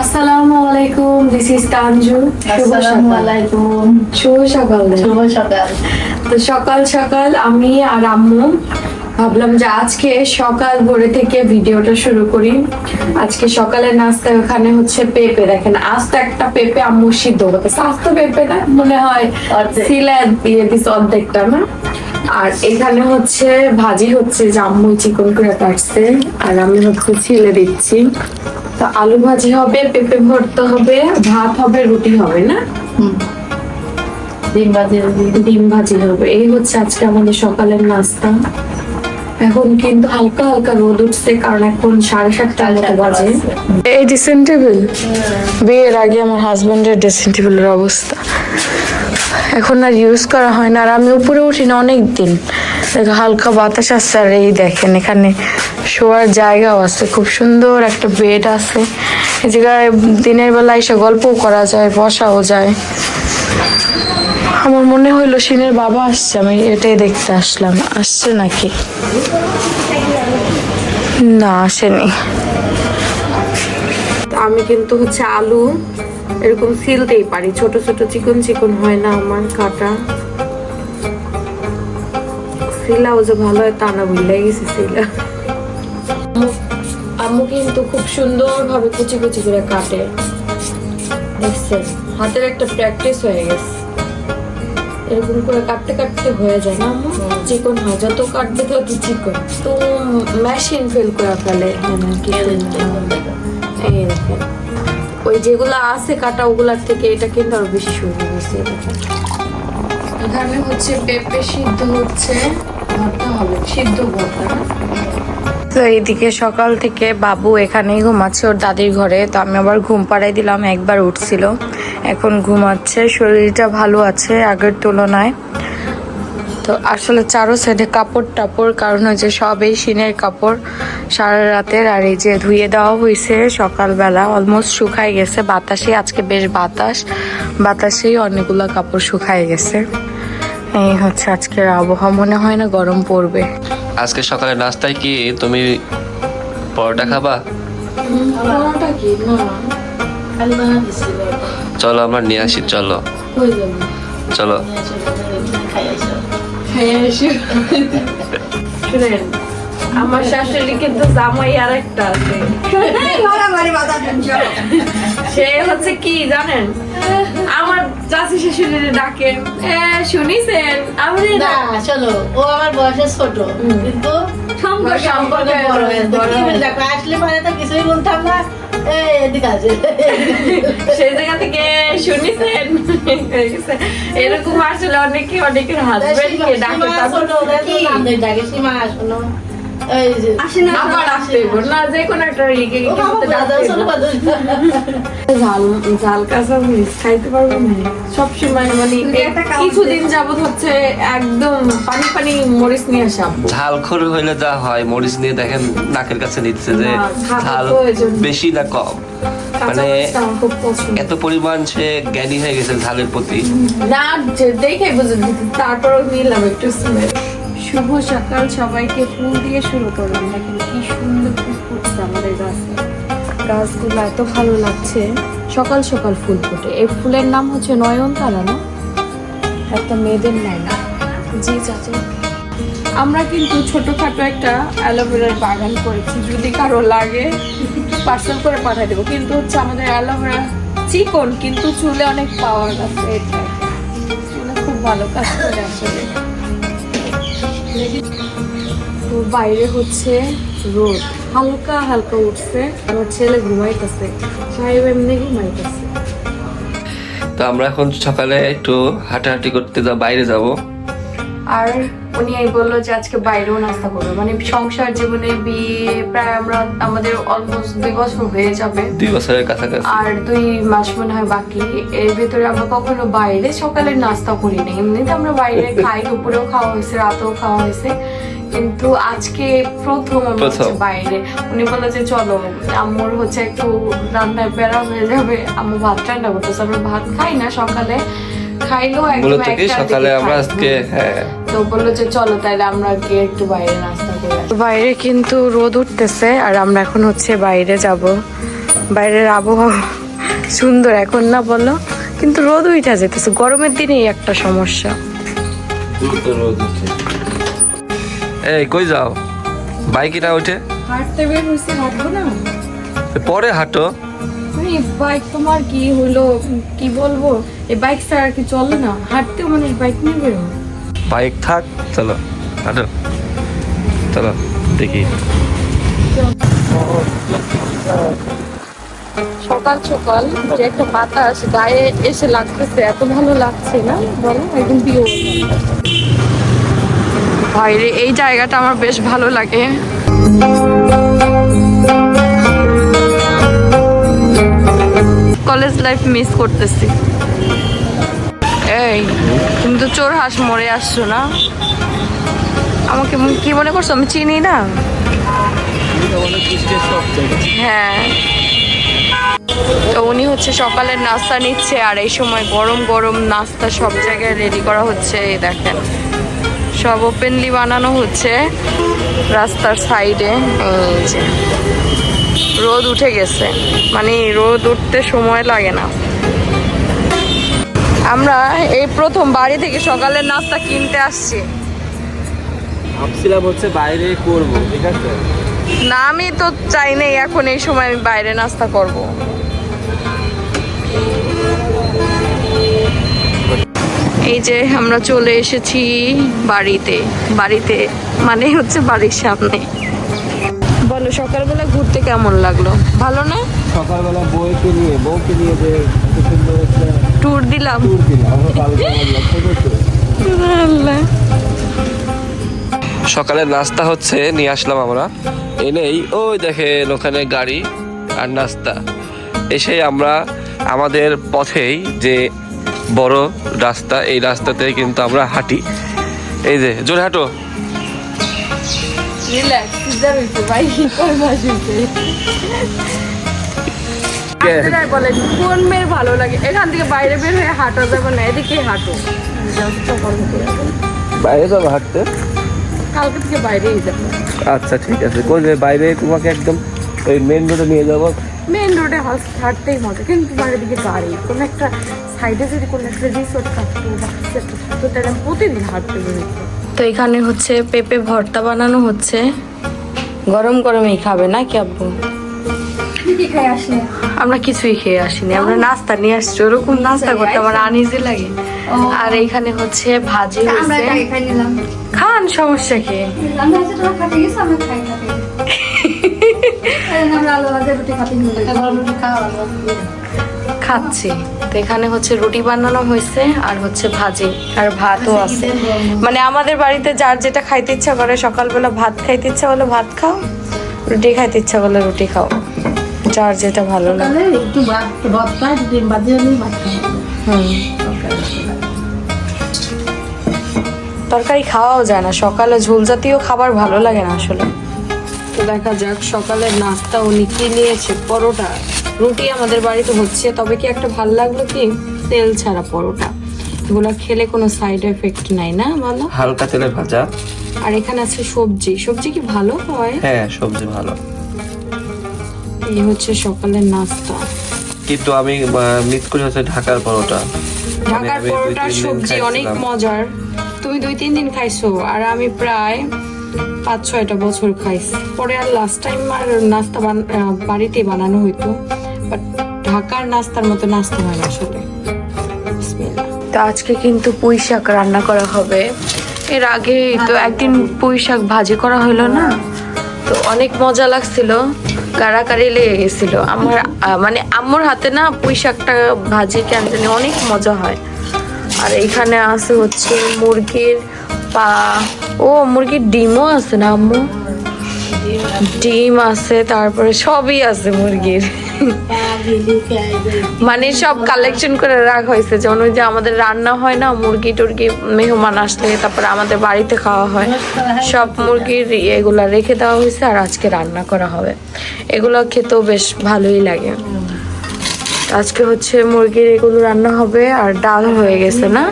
আসসালামু আলাইকুম this is Tanju আসসালামু আলাইকুম। শুভ সকাল। শুভ সকাল। তো সকাল সকাল আমি আর আম্মু ভাবলাম যে আজকে সকাল ভোরে থেকে ভিডিওটা শুরু করি। আজকে সকালের নাস্তা ওখানে হচ্ছে পেঁপে। দেখেন আজ তো একটা পেঁপে আম্মু সিদ্ধ করতেছে। আজ তো পেঁপে না মনে হয় অর্ধেক। দিয়ে দিস অর্ধেকটা না? আর এখানে হচ্ছে ভাজি হচ্ছে যে আম্মু চিকন করে কাটছে। আর আমি হচ্ছে ছিলে দিচ্ছি। তো আলু ভাজি হবে পেঁপে ভর্তা হবে ভাত হবে রুটি হবে না? হুম। ডিম ভাজি ডিম ভাজি হবে। এই হচ্ছে আজকে আমাদের সকালের নাস্তা। এখন কিন্তু হালকা হালকা রোদ উঠছে কারণ এখন সাড়ে সাতটা মতো বাজে। এই ড্রেসিং টেবিল বিয়ের আগে আমার হাজবেন্ডের ড্রেসিং টেবিলের অবস্থা। এখন আর ইউজ করা হয় না। আর আমি উপরে উঠি না অনেক দিন। হালকা বাতাস আসছে আর এই দেখেন, এখানে শোয়ার জায়গাও আছে। খুব সুন্দর একটা বেড আছে। এই জায়গায় দিনের বেলা এসে গল্পও করা যায়, বসাও যায়। আমার মনে হইল সিনের বাবা আসছে, আমি এটাই দেখতে আসলাম। আসছে নাকি? না, আসেনি। আমি কিন্তু হচ্ছে আলু এরকম সিলতেই পারি। ছোট ছোট চিকন চিকন হয় না আমার কাটা। সিলাও যে ভালো হয় তা না ভুলে গেছি সিলা আম্মু- কিন্তু খুব সুন্দর ভাবে কুচি কুচি করে কাটে। দেখছেন হাতের একটা প্র্যাকটিস হয়ে গেছে। এরকম করে কাটতে কাটতে হয়ে যায় না আম্মু? চিকন হয় যত কাটবে তত চিকন। তো মেশিন ফেল করে ফেলে। মানে কি। এই দেখেন। ওই যেগুলো আছে কাটা ওগুলার থেকে এটা কিন্তু আরও বেশি সুন্দর হয়েছে। এখানে হচ্ছে পেঁপে সিদ্ধ হচ্ছে ভর্তা হবে সিদ্ধ ভর্তা। তো এইদিকে সকাল থেকে বাবু এখানেই ঘুমাচ্ছে ওর দাদির ঘরে। তো আমি আবার ঘুম পাড়াই দিলাম একবার উঠছিল। এখন ঘুমাচ্ছে শরীরটা ভালো আছে আগের তুলনায়। তো আসলে চারো সাইডে কাপড় টাপড় কারণ হচ্ছে সব এই সিনের কাপড় সারা রাতের আর এই যে ধুয়ে দেওয়া হয়েছে সকালবেলা অলমোস্ট শুকাই গেছে। বাতাসে আজকে বেশ বাতাস। বাতাসেই অনেকগুলো কাপড় শুকাই গেছে। এই হচ্ছে আজকের আবহাওয়া। মনে হয় না গরম পড়বে। আজকে সকালে নাস্তায় কি তুমি পরোটা খাবা? পরোটা কি? না। চলো আমরা নিয়ে আসি চলো। চলো। খাই আসো। শুনেন আমার শাশুড়ি কিন্তু জামাই আর একটা আছে সে হচ্ছে কি জানেন আমার চাষি শাশুড়ি ডাকে শুনিছেন আমি শোনো ও আমার বয়সে ছোট কিন্তু সম্পর্কে সম্পর্কে আসলে পরে তো কিছুই বলতাম না সেই জায়গা থেকে শুনিছেন? এরকম আসলে অনেকে অনেকের হাজবেন্ড কে ডাকে তারপর ডাকে সীমা শোনো। ঝাল মানে কিছুদিন যাবত হচ্ছে একদম পানি পানি মরিচ নিয়ে আসা। ঝাল খর হইলে যা হয় মরিচ নিয়ে দেখেন নাকের কাছে নিচ্ছে যে ঝাল বেশি না কম। মানে এত পরিমাণ সে জ্ঞানী হয়ে গেছে ঝালের প্রতি। না দেখে বুঝে তারপরও নিলাম একটু শুভ সকাল সবাইকে। ফুল দিয়ে শুরু করলাম দেখেন কি সুন্দর ফুল ফুটছে আমাদের গাছে। গাছগুলো এত ভালো লাগছে। সকাল সকাল ফুল ফোটে। এই ফুলের নাম হচ্ছে নয়নতারা না? একটা মেয়েদের নাম। জি চাচা। আমরা কিন্তু ছোটোখাটো একটা অ্যালোভেরার বাগান করেছি। যদি কারও লাগে পার্সেল করে পাঠিয়ে দেবো। কিন্তু হচ্ছে আমাদের অ্যালোভেরা চিকন কিন্তু চুলে অনেক পাওয়ার আছে। এটা চুলে খুব ভালো কাজ করে আসলে। তো বাইরে হচ্ছে রোদ। হালকা হালকা উঠছে আমার ছেলে ঘুমাইতেছে। সাহেব এমনি ঘুমাইতেছে। তো আমরা এখন সকালে একটু হাঁটাহাঁটি করতে যা বাইরে যাব। আর উনি এই বলল যে আজকে বাইরেও নাস্তা করবে। মানে সংসার জীবনে বিয়ে প্রায় আমরা আমাদের অলমোস্ট দুই বছর হয়ে যাবে। দুই বছরের কাছাকাছি। আর দুই মাস মনে হয় বাকি। এর ভিতরে আমরা কখনো বাইরে সকালের নাস্তা করি না। এমনিতে আমরা বাইরে খাই দুপুরেও খাওয়া হয়েছে রাতেও খাওয়া হয়েছে। কিন্তু আজকে প্রথম আমরা বাইরে। উনি বলল যে চলো আম্মুর হচ্ছে একটু রান্নায় বেড়া হয়ে যাবে। আম্মু ভাত রান্না করতেছে। আমরা ভাত খাই না সকালে। খাইলেও একদম সকালে আমরা আজকে হ্যাঁ। তো বলল যে চলো তাহলে আমরা গিয়ে একটু বাইরে নাস্তা করে বাইরে কিন্তু রোদ উঠতেছে আর আমরা এখন হচ্ছে বাইরে যাব। বাইরের আবহাওয়া সুন্দর এখন না বলো কিন্তু রোদ উঠা যেতেছে। গরমের দিনেই একটা সমস্যা। রোদ এই কই যাও? বাইকে না উঠে? হাঁটতে বের হয়েছে হাঁটবো না? পরে হাঁটো। এই বাইক তোমার কি হলো কি বলব? এই বাইক ছাড়া কি চলে না? হাঁটতেও মানুষ বাইক নিয়ে বেরো বাইক থাক, চলো হাঁটো চলো, দেখি। সকাল সকাল যে একটা বাতাস গায়ে এসে লাগতেছে, এত ভালো লাগছে না? বলো একদম পিওর বাইরে এই জায়গাটা আমার বেশ ভালো লাগে। কলেজ লাইফ মিস করতেছি। এই, তুমি তো চোর হাঁস মরে আসছো না? আমাকে কি মনে করছ? আমি চিনি না? হ্যাঁ। তো উনি হচ্ছে সকালের নাস্তা নিচ্ছে, আর এই সময় গরম গরম নাস্তা সব জায়গায় রেডি করা হচ্ছে, এই দেখেন। সব ওপেনলি বানানো হচ্ছে, রাস্তার সাইডে রোদ উঠে গেছে। মানে রোদ উঠতে সময় লাগে না। আমরা এই প্রথম বাড়ি থেকে সকালের নাস্তা কিনতে আসছি। ভাবছিলাম হচ্ছে বাইরে করব ঠিক আছে? না আমি তো চাই নাই এখন এই সময় আমি বাইরে নাস্তা করব। এই যে আমরা চলে এসেছি বাড়িতে। বাড়িতে মানে হচ্ছে বাড়ির সামনে। বলো সকালবেলা ঘুরতে কেমন লাগল? ভালো না? সকালবেলা বউকে নিয়ে বউকে নিয়ে যে সুন্দর একটা ট্যুর দিলাম। সকালের নাস্তা হচ্ছে নিয়ে আসলাম আমরা। এনেই ওই দেখেন ওখানে গাড়ি আর নাস্তা। এসে আমরা আমাদের পথেই যে বড় রাস্তা এই রাস্তাতে কিন্তু আমরা হাঁটি। এই যে জোরে হাঁটো। আপনারাই বলেন কোন মেয়ের ভালো লাগে? এখান থেকে বাইরে বের হয়ে হাঁটা যাবে না এদিকে হাঁটো। বাইরে যাব হাঁটতে? কালকে থেকে বাইরেই যাব। আচ্ছা ঠিক আছে। কোন বাইরে তোমাকে একদম ওই মেন রোডে নিয়ে যাব? মেন রোডে হাঁটতেই মজা। কিন্তু বাইরের দিকে গাড়ি কোনো একটা সাইডে যদি কোনো একটা রিসোর্ট থাকতো বা কিছু একটা থাকতো তাহলে আমি প্রতিদিন হাঁটতে বেরোতো তো এখানে হচ্ছে পেঁপে ভর্তা বানানো হচ্ছে। গরম গরমই খাবে না কি আব্বু? আমরা কিছুই খেয়ে আসিনি। আমরা নাস্তা নিয়ে আসছি। ওরকম নাস্তা করতে আমার আনিজি লাগে। আর এইখানে হচ্ছে ভাজি আমরা হয়েছে। এটাকে খাই নিলাম। খান সমস্যা কি? খাচ্ছি। তো এখানে হচ্ছে রুটি বানানো হয়েছে আর হচ্ছে ভাজি আর ভাতও আছে। মানে আমাদের বাড়িতে যার যেটা খাইতে ইচ্ছা করে সকালবেলা ভাত খাইতে ইচ্ছা করলে ভাত খাও রুটি খাইতে ইচ্ছা করলে রুটি খাও। যার যেটা ভালো লাগে। একটু ভাত ভাত খাই ডিম বাজিয়ে নিই ভাত খাই। হুম। তরকারি খাওয়াও যায় না। সকালে ঝোল জাতীয় খাবার ভালো লাগে না আসলে। তো দেখা যাক সকালের নাস্তা উনি কি নিয়েছে পরোটা। রুটি আমাদের বাড়িতে হচ্ছে। তবে কি একটা ভালো লাগল কি? তেল ছাড়া পরোটা। এগুলো খেলে কোনো সাইড এফেক্ট নাই না বলো? হালকা তেলে ভাজা। আর এখানে আছে সবজি। সবজি কি ভালো হয়? হ্যাঁ সবজি ভালো। এই হচ্ছে সকালের নাস্তা। কিন্তু আমি মিস করি হচ্ছে ঢাকার পরোটা। ঢাকার আমি দুই পরোটার সবজি অনেক মজার। তুমি দুই তিন দিন খাইছো আর আমি প্রায় পাঁচ ছয়টা বছর খাইছি। পরে আর লাস্ট টাইম আর নাস্তা বাড়িতেই বানানো হইতো। বাট ঢাকার নাস্তার মতো নাস্তা হয় না আসলে। তো আজকে কিন্তু পুঁই শাক রান্না করা হবে। এর আগে তো একদিন পুঁই শাক ভাজি করা হলো না? তো অনেক মজা লাগছিল। কারাকারি লেগে গেছিল। আমার মানে আম্মুর হাতে না পুঁই শাকটা ভাজি কেন জানি অনেক মজা হয়। আর এখানে আছে হচ্ছে মুরগির পা। ও, মুরগির ডিমও আছে না আম্মু? ডিম আছে, তারপরে সবই আছে মুরগির। মানে সব কালেকশন করে রাখা হয়েছে। যেমন ওই যে আমাদের রান্না হয় না, মুরগি টুরগি মেহমান আসলে তারপরে আমাদের বাড়িতে খাওয়া হয়। সব মুরগির এগুলা রেখে দেওয়া হয়েছে আর আজকে রান্না করা হবে। এগুলো খেতেও বেশ ভালোই লাগে। আজকে হচ্ছে মুরগির এগুলো রান্না হবে আর ডাল হয়ে গেছে না?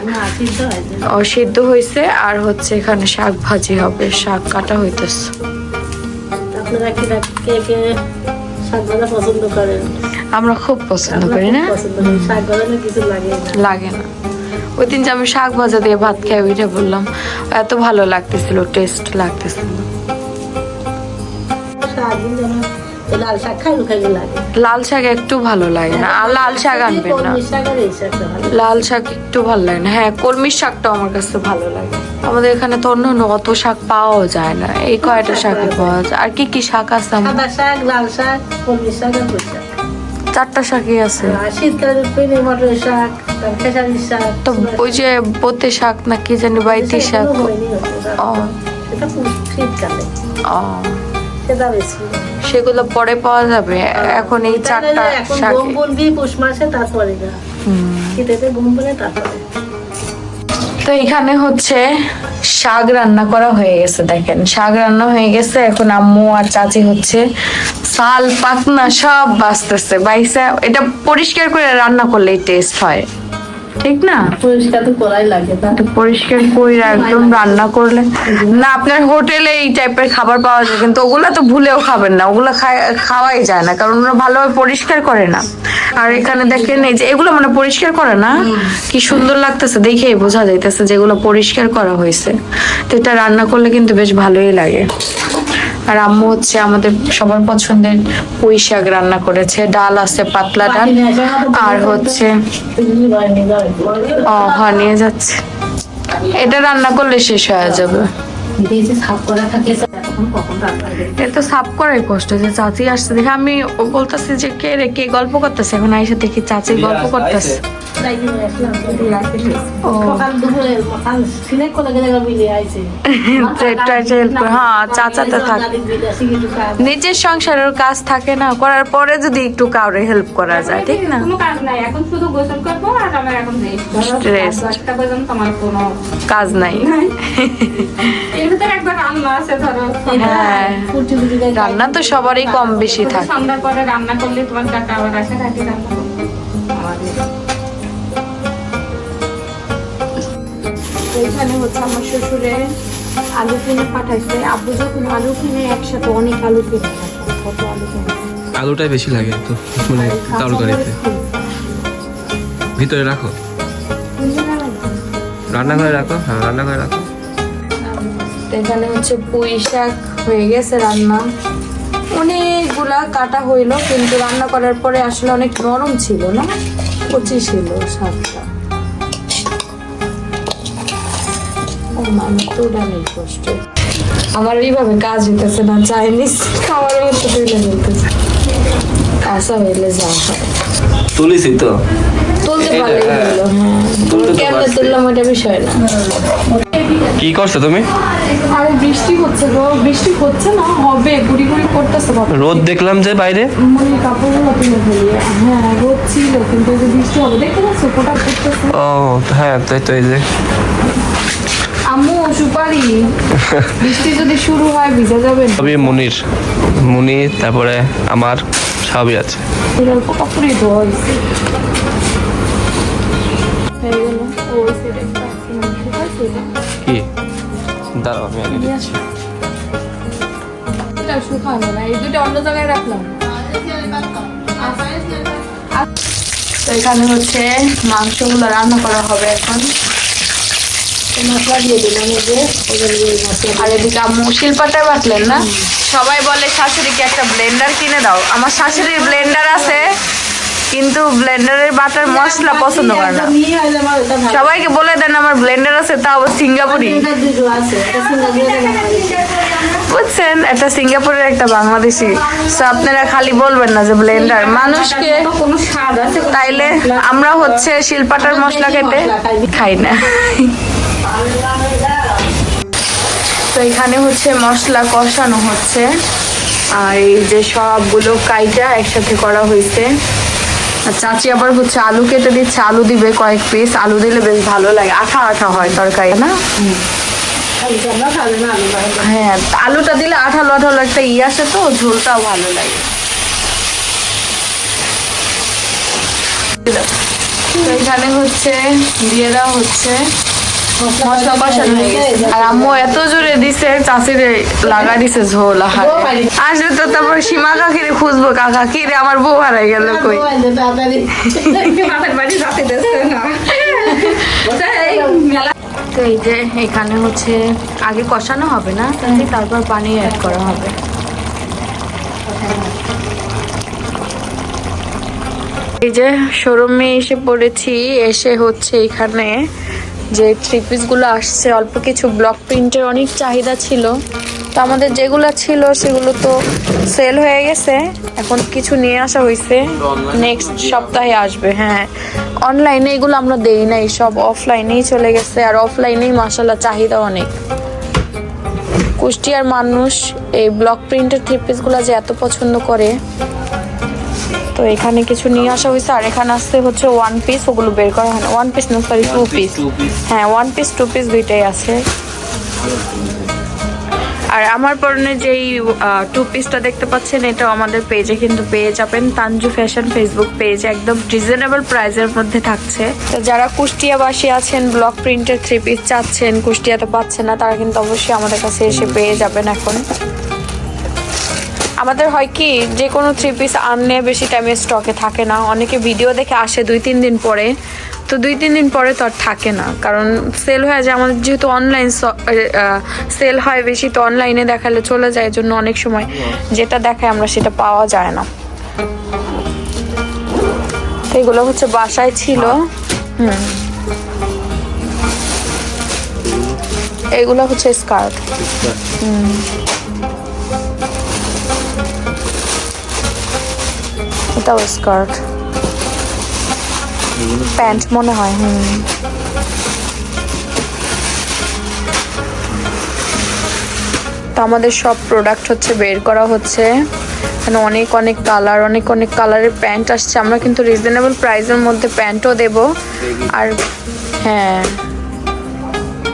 সিদ্ধ হয়েছে। আর হচ্ছে এখানে শাক ভাজি হবে, শাক কাটা হইতেছে। আপনারা কে কে শাক ভাজা পছন্দ করেন আমরা খুব পছন্দ করি না? শাক গলানো কিছু লাগে না। লাগে না। ওই দিন যে আমি শাক ভাজা দিয়ে ভাত খেয়ে উঠে বললাম এত ভালো লাগতেছিল টেস্ট লাগতেছিল। লাল শাক একটু ভালো লাগে না। আর লাল শাক আনবেন না। লাল শাক একটু ভালো লাগে না। হ্যাঁ কলমির শাকটা আমার কাছে ভালো লাগে। আমাদের এখানে তো অন্য অন্য অত শাক পাওয়াও যায় না। এই কয়টা শাকই পাওয়া যায়? আর কি কি শাক আছে সাদা শাক লাল শাক শাক আর শাক। চারটা শাকই আছে। শাক শাক তো ওই যে বোতে শাক না কি জানি বাইতি শাক সেগুলো ও। পরে পাওয়া যাবে। এখন এই চারটা শাক বুনবি পৌষ মাসে তারপরে শীতেতে গম বুনে তারপরে। তো এখানে হচ্ছে শাক রান্না করা হয়ে গেছে, দেখেন। শাক রান্না হয়ে গেছে, এখন আম্মু আর চাচি হচ্ছে সাল পাতনা সব বাঁচতেছে। বাইসা, এটা পরিষ্কার করে রান্না করলেই টেস্ট হয়। ঠিক না? পরিষ্কার তো করাই লাগে পরিষ্কার করে একদম রান্না করলে। না আপনার হোটেলে এই টাইপের খাবার পাওয়া যায় কিন্তু ওগুলা তো ভুলেও খাবেন না। ওগুলা খাওয়াই যায় না কারণ ওরা ভালোভাবে পরিষ্কার করে না। আর এখানে দেখেন এই যে এগুলো মানে পরিষ্কার করে না? কি সুন্দর লাগতেছে দেখেই বোঝা যাইতেছে যেগুলো পরিষ্কার করা হয়েছে। তো এটা রান্না করলে কিন্তু বেশ ভালোই লাগে। আর আম্মু হচ্ছে আমাদের সবার পছন্দের পুঁই শাক রান্না করেছে। ডাল আছে, পাতলা ডাল। আর হচ্ছে ও নিয়ে যাচ্ছে। এটা রান্না করলে শেষ হয়ে যাবে। এটা সাফ করাই কষ্ট যে চাচি আসছে দেখে আমি ও বলতেছি যে কে রে কে গল্প করতেছে? এখন আইসা দেখি চাচি গল্প করতেছে। হ্যাঁ চাচা তো থাকে। নিজের সংসারের কাজ থাকে না করার পরে যদি একটু কাউরে হেল্প করা যায় ঠিক না? কোনো কাজ নাই ভিতরে একবার রান্না আছে ধরো হ্যাঁ। রান্না তো সবারই কম বেশি থাকে। সন্ধ্যার পরে রান্না করলে তোমার কাকা আবার আসে রাতে রান্না এখানে হচ্ছে আমার শ্বশুরে আলু কিনে পাঠাইছে। আব্বু যখন আলু কিনে একসাথে অনেক আলু কিনে কত আলু কিনে। আলুটাই বেশি লাগে তো মানে তরকারিতে। ভিতরে রাখো। রান্নাঘরে রাখো? হ্যাঁ রান্নাঘরে রাখো। এখানে হচ্ছে পুঁই শাক হয়ে গেছে রান্না। অনেকগুলা কাটা হইল কিন্তু রান্না করার পরে আসলে অনেক নরম ছিল না? কচি ছিল শাকটা। আমার এইভাবে কাজ হইতেছে না চাইনিজ খাওয়ার মতো তুলে ফেলতেছে কাঁচা হইলে যা তুলিছি তো। তুলতে এই পারলেই হ্যাঁ। হ্যাঁ। কেমনে। তুললাম ওটা বিষয় না। কি করছ তুমি? আরে বৃষ্টি হচ্ছে গো বৃষ্টি হচ্ছে না হবে গুড়ি গুড়ি করতেছে রোদ দেখলাম যে বাইরে। মানে কাপড়গুলো তুলে ফেলি। হ্যাঁ রোদ ছিল কিন্তু যে বৃষ্টি হবে দেখতে পাচ্ছ ফোটা করতেছে ও হ্যাঁ তাই তো এই যে। আম্মু সুপারি। বৃষ্টি যদি শুরু হয় ভিজে যাবে। সবই মুনির। মুনি তারপরে আমার সবই আছে। কাপড়ই ধোয়া হয়েছে হয়ে গেল। ও ওই দাঁড়াও আমি আগে নিয়ে আসো। এটা শুকানো না এই দুটো অন্য জায়গায় রাখলাম। তো এখানে হচ্ছে মাংসগুলো রান্না করা হবে এখন। মশলা দিয়ে দিলাম এই যে এবার আর এদিকে আম্মু শিল্পাটায় বাটলেন না? সবাই বলে শাশুড়িকে একটা ব্লেন্ডার কিনে দাও। আমার শাশুড়ির ব্লেন্ডার আছে। কিন্তু ব্লেন্ডারের বাটার মশলা পছন্দ করে না। এটা সবাইকে বলে দেন আমার ব্লেন্ডার আছে সিঙ্গাপুরি এটা দুটো এটা বুঝছেন? একটা সিঙ্গাপুরের একটা বাংলাদেশি। তো আপনারা খালি বলবেন না যে ব্লেন্ডার। মানুষকে তাইলে আমরা হচ্ছে শিলপাটার মশলা খেতে খাই না। তো এখানে হচ্ছে মশলা কষানো হচ্ছে। আর এই যে সবগুলো কাইটা একসাথে করা হয়েছে। আর চাচি আবার হচ্ছে আলু কেটে দিচ্ছে, আলু দিবে কয়েক পিস আলু দিলে বেশ ভালো লাগে। আঠা আঠা হয় তরকারি, না? হ্যাঁ আলুটা দিলে আঠালো আঠালো একটা ই আসে তো, ঝোলটাও ভালো লাগে। এখানে হচ্ছে, দিয়ে দেওয়া হচ্ছে মশলা কষানো হয়ে গেছে। আর আম্মু এত জোরে দিছে চাষিরে লাগা দিছে ঝোল আহারে আসলে তো তারপর সীমা কাকিরে খুঁজবো কাকা কি রে আমার বউ হারাই গেল কই? তো এই যে এখানে হচ্ছে আগে কষানো হবে না তারপর পানি অ্যাড করা হবে। এই যে শোরুমে এসে পড়েছি এসে হচ্ছে এখানে যে থ্রি পিসগুলো আসছে, অল্প কিছু ব্লক প্রিন্টের অনেক চাহিদা ছিল। তো আমাদের যেগুলো ছিল, সেগুলো তো সেল হয়ে গেছে। এখন কিছু নিয়ে আসা হয়েছে নেক্সট সপ্তাহে আসবে হ্যাঁ। অনলাইনে এগুলো আমরা দেই নাই, সব অফলাইনেই চলে গেছে। আর অফলাইনেই মাসাল্লাহ চাহিদা অনেক। কুষ্টিয়ার মানুষ এই ব্লক প্রিন্টের থ্রি পিসগুলো যে এত পছন্দ করে তো এখানে কিছু নিয়ে আসা হয়েছে আর এখানে আসছে হচ্ছে ওয়ান পিস ওগুলো বের করা হয় না। ওয়ান পিস না সরি টু পিস হ্যাঁ ওয়ান পিস টু পিস দুইটাই আছে। আর আমার পরনে যেই টু পিসটা দেখতে পাচ্ছেন এটা আমাদের পেজে কিন্তু পেয়ে যাবেন। তানজু ফ্যাশন ফেসবুক পেজ একদম রিজনেবল প্রাইসের মধ্যে থাকছে। তো যারা কুষ্টিয়াবাসী আছেন ব্লক প্রিন্টের থ্রি পিস চাচ্ছেন কুষ্টিয়াতে পাচ্ছেন না তারা কিন্তু অবশ্যই আমাদের কাছে এসে পেয়ে যাবেন এখন। আমাদের হয় কি যে কোনো থ্রি পিস আনলে বেশি টাইমে স্টকে থাকে না। অনেকে ভিডিও দেখে আসে দুই তিন দিন পরে। তো দুই তিন দিন পরে তো আর থাকে না। কারণ সেল হয়ে যায় আমাদের যেহেতু অনলাইন সেল হয় বেশি তো অনলাইনে দেখালে চলে যায়। এর জন্য অনেক সময় যেটা দেখায় আমরা সেটা পাওয়া যায় না। তো এগুলো হচ্ছে বাসায় ছিল। হুম। এগুলো হচ্ছে স্কার্ট। এটাও স্কার্ট। প্যান্ট মনে হয়, হুম। তো আমাদের সব প্রোডাক্ট হচ্ছে বের করা হচ্ছে। এখানে অনেক অনেক কালার অনেক অনেক কালারের প্যান্ট আসছে। আমরা কিন্তু রিজনেবল প্রাইসের মধ্যে প্যান্টও দেব। আর হ্যাঁ।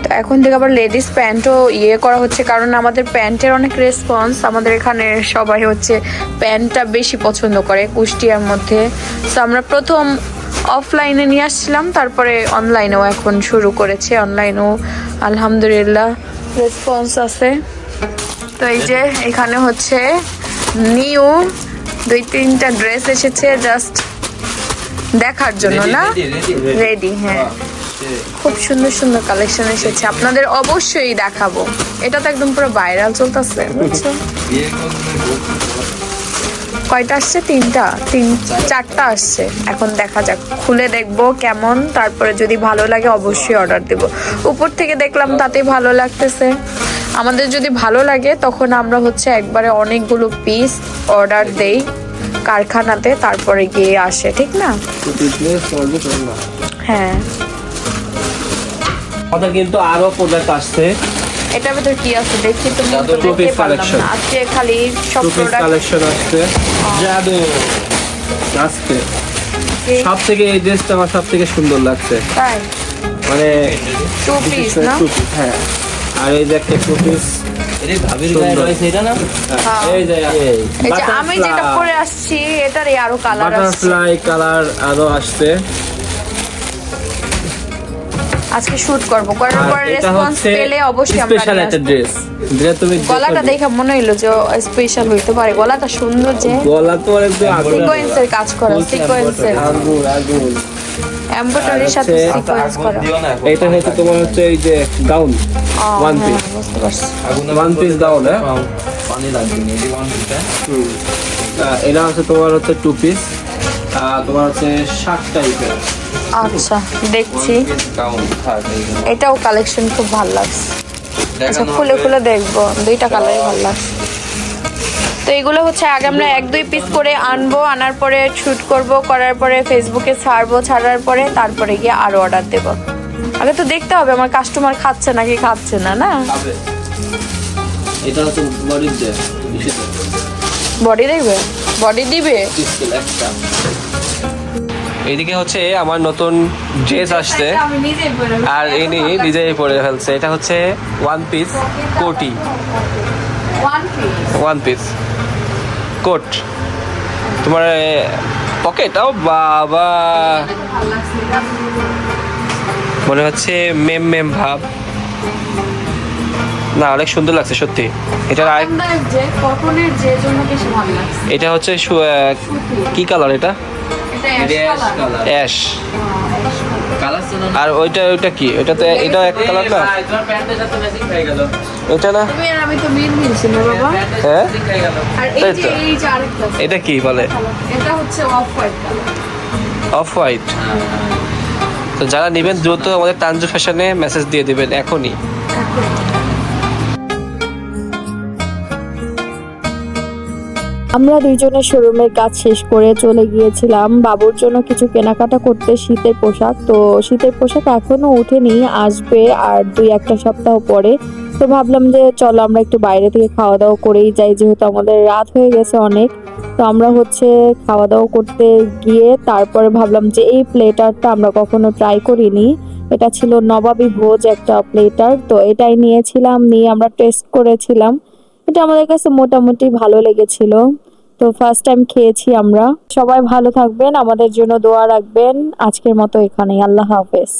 তো এখন থেকে আবার লেডিস প্যান্টও ইয়ে করা হচ্ছে কারণ আমাদের প্যান্টের অনেক রেসপন্স আমাদের এখানে সবাই হচ্ছে প্যান্টটা বেশি পছন্দ করে কুষ্টিয়ার মধ্যে। তো আমরা প্রথম অফলাইনে নিয়ে আসছিলাম তারপরে অনলাইনেও এখন শুরু করেছে অনলাইনেও আলহামদুলিল্লাহ রেসপন্স আছে। তো এই যে এখানে হচ্ছে নিউ দুই তিনটা ড্রেস এসেছে জাস্ট দেখার জন্য না? রেডি হ্যাঁ। খুব সুন্দর সুন্দর কালেকশন এসেছে। আপনাদের অবশ্যই দেখাবো। এটা তো একদম পুরো ভাইরাল চলতেছে বুঝছ? কয়টা আসছে? তিনটা। তিন চারটা আসছে। এখন দেখা যাক খুলে দেখব কেমন। তারপরে যদি ভালো লাগে অবশ্যই অর্ডার দেব। উপর থেকে দেখলাম তাতে ভালো লাগতেছে। আমাদের যদি ভালো লাগে তখন আমরা হচ্ছে একবারে অনেকগুলো পিস অর্ডার দেই কারখানাতে তারপরে গিয়ে আসে ঠিক না। হ্যাঁ। আমাদের কিন্তু আরও প্রোডাক্ট আসছে। এটার ভিতর কি আছে দেখি তো মন তো দেখতে পারলাম না। আজকে খালি সব প্রোডাক্ট কালেকশন আসছে। জাদু। আসছে সব থেকে এই ড্রেসটা আমার সব থেকে সুন্দর লাগছে। তাই? মানে টু পিস না? টু পিস হ্যাঁ। আর এই যে একটা টু পিস এই যে এই যে আমি যেটা পরে আসছি এটারই আরও কালার বাটারফ্লাই কালার আরও আসছে। আজকে শুট করব। করার পরে রেসপন্স পেলে অবশ্যই আমরা স্পেশাল একটা ড্রেস যেটা তুমি গলাটা দেখে মনে হইল যে স্পেশাল হইতে পারে। গলাটা সুন্দর যে গলা তো একদম আগুন সিকোয়েন্সের কাজ করা সিকোয়েন্সের আগুন আগুন এমব্রয়ডারির সাথে সিকোয়েন্স করা। এটা হচ্ছে তোমার হচ্ছে এই যে গাউন ও, one হ্যাঁ, piece। বুঝতে পারছি। ওয়ান পিস গাউন হ্যাঁ? হুম। আহ, এটা হচ্ছে তোমার হচ্ছে টু পিস তোমার হচ্ছে শার্ট টাইপের আচ্ছা দেখছি। এটাও কালেকশন খুব ভালো লাগছে। আচ্ছা খুলে খুলে দেখব। দুইটা কালারই ভালো লাগছে। তো এগুলো হচ্ছে আগে আমরা এক দুই পিস করে আনব আনার পরে শুট করব করার পরে ফেসবুকে ছাড়বো ছাড়ার পরে তারপরে গিয়ে আরও অর্ডার দেব। আগে তো দেখতে হবে আমার কাস্টমার খাচ্ছে নাকি খাচ্ছে না না? এটা হচ্ছে বডি দেখবে বডি দিবে? এইদিকে হচ্ছে আমার নতুন ড্রেস আসছে। আর ইনি নিজেই পরে ফেলছে। এটা হচ্ছে ওয়ান পিস কোটি। One piece coat. তোমার পকেট ও বাবা। মনে হচ্ছে মেম মেম ভাব। না অনেক সুন্দর লাগছে সত্যি। এটা এটা হচ্ছে কি কালার এটা? অ্যাশ আর ওইটা ওইটা কি? এটা তো এটা এক কালার না? এটা না? তুমি আমি তো মিল মিলছি না বাবা। হ্যাঁ? আর এই যে এই যে আরেকটা এটা কি বলে? এটা হচ্ছে অফ হোয়াইট অফ হোয়াইট তো যারা নেবেন দ্রুত আমাদের তানজু ফ্যাশনে মেসেজ দিয়ে দিবেন এখনই। আমরা দুইজনে শোরুমের কাজ শেষ করে চলে গিয়েছিলাম। বাবুর জন্য কিছু কেনাকাটা করতে শীতের পোশাক। তো শীতের পোশাক এখনও উঠেনি, আসবে আর দুই একটা সপ্তাহ পরে। তো ভাবলাম যে চলো আমরা একটু বাইরে থেকে খাওয়া দাওয়া করেই যাই, যেহেতু আমাদের রাত হয়ে গেছে অনেক। তো আমরা হচ্ছে খাওয়া দাওয়া করতে গিয়ে তারপরে ভাবলাম যে এই প্লেটারটা আমরা কখনো ট্রাই করিনি। এটা ছিল নবাবী ভোজ একটা প্লেটার। তো এটাই নিয়েছিলাম, নিয়ে আমরা টেস্ট করেছিলাম। এটা আমাদের কাছে মোটামুটি ভালো লেগেছিল। তো ফার্স্ট টাইম খেয়েছি আমরা। সবাই ভালো থাকবেন, আমাদের জন্য দোয়া রাখবেন। আজকের মতো এখানেই। আল্লাহ হাফেজ।